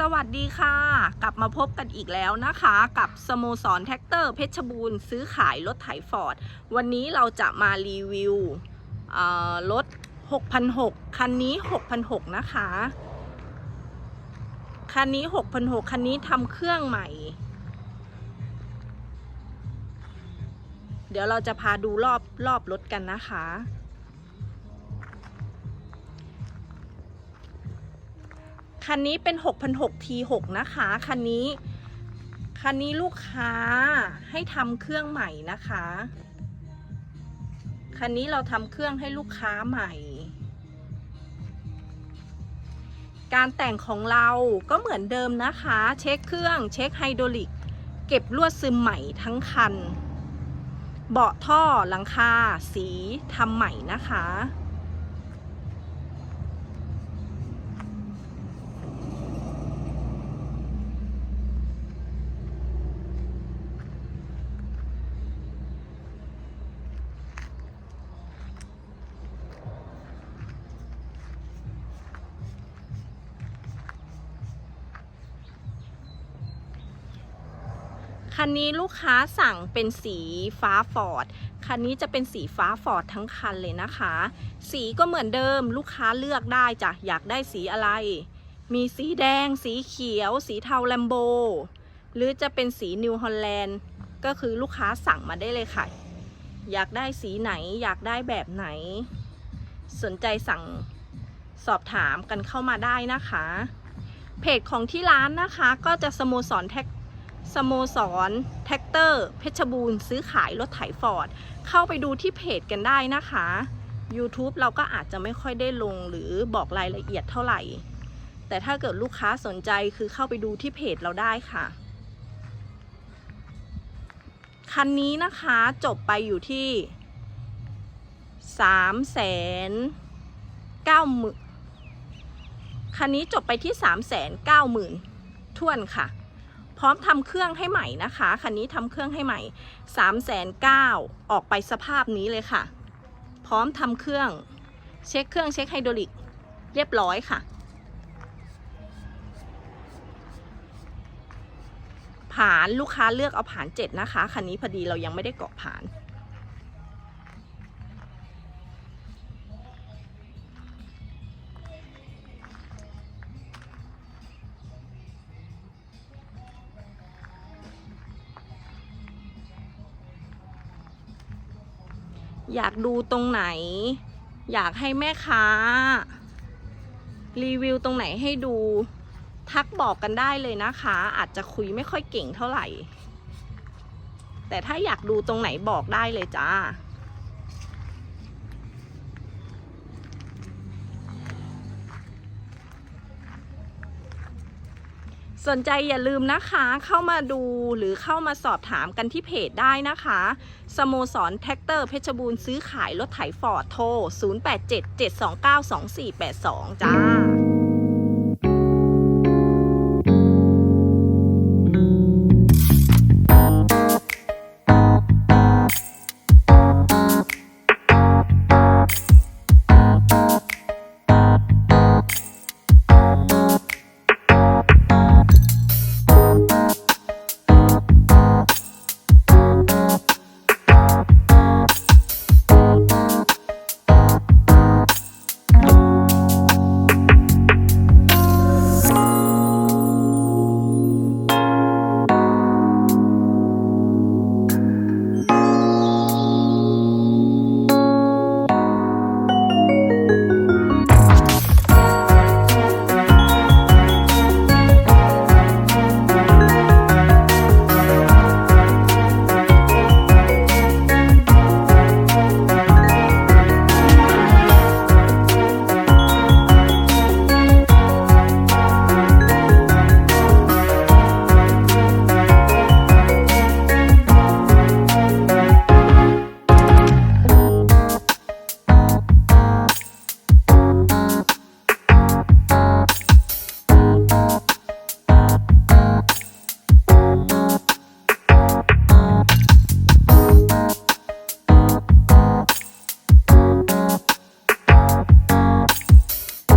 สวัสดีค่ะ กลับมาพบกันอีกแล้วนะคะ กับสโมสรแท็กเตอร์เพชรบูรณ์ซื้อขายรถไถฟอร์ด วันนี้เราจะมารีวิวรถ6,600คันนี้6,600นะคะ คันนี้6,600คันนี้ทำเครื่องใหม่ เดี๋ยวเราจะพาดูรอบรอบรถกันนะคะ คันนี้เป็น6,600 T6 นะคะ คันนี้ คันนี้ลูกค้าให้ทำเครื่องใหม่นะคะ คันนี้เราทำเครื่องให้ลูกค้าใหม่ การแต่งของเราก็เหมือนเดิมนะคะ เช็คเครื่องเช็คไฮดรอลิก เก็บลวดซึมใหม่ทั้งคัน เบาะท่อหลังคา สีทำใหม่นะคะ คันนี้ลูกค้าสั่งเป็นสีฟ้าฟอร์ด คันนี้จะเป็นสีฟ้าฟอร์ดทั้งคันเลยนะคะ สีก็เหมือนเดิมลูกค้าเลือกได้จ้ะอยากได้สีอะไร มีสีแดง สีเขียว สีเทาแลมโบ หรือจะเป็นสีนิวฮอลแลนด์ ก็คือลูกค้าสั่งมาได้เลยค่ะ อยากได้สีไหนอยากได้แบบไหน สนใจสั่งสอบถามกันเข้ามาได้นะคะ เพจของที่ร้านนะคะก็จะสโมสรแท็ก สโมสร แท็กเตอร์ เพชรบูรณ์ ซื้อขายรถไถฟอร์ด เข้าไปดูที่เพจกันได้นะคะ YouTube เราก็อาจจะไม่ค่อยได้ลงหรือบอกรายละเอียดเท่าไหร่ แต่ถ้าเกิดลูกค้าสนใจคือเข้าไปดูที่เพจเราได้ค่ะ คันนี้นะคะจบไปอยู่ที่สามแสนเก้าหมื่นคันนี้จบไปที่สามแสนเก้าหมื่นท่วนค่ะ พร้อมทำเครื่องให้ใหม่นะคะคันนี้ทำเครื่องให้ใหม่3ามแสนเก้าออกไปสภาพนี้เลยค่ะ พร้อมทำเครื่องเช็คเครื่องเช็คไฮดรอลิกเรียบร้อยค่ะ ผานลูกค้าเลือกเอาผานเจ็ดนะคะคันนี้พอดีเรายังไม่ได้เกาะผาน อยากดูตรงไหน อยากให้แม่ค้า รีวิวตรงไหนให้ดูทักบอกกันได้เลยนะคะ อาจจะคุยไม่ค่อยเก่งเท่าไหร่ แต่ถ้าอยากดูตรงไหนบอกได้เลยจ้า สนใจอย่าลืมนะคะเข้ามาดูหรือเข้ามาสอบถามกันที่เพจได้นะคะ สโมสรแท็กเตอร์เพชรบูรณ์ซื้อขายรถไถฟอร์ดโทร 0877292482 จ้า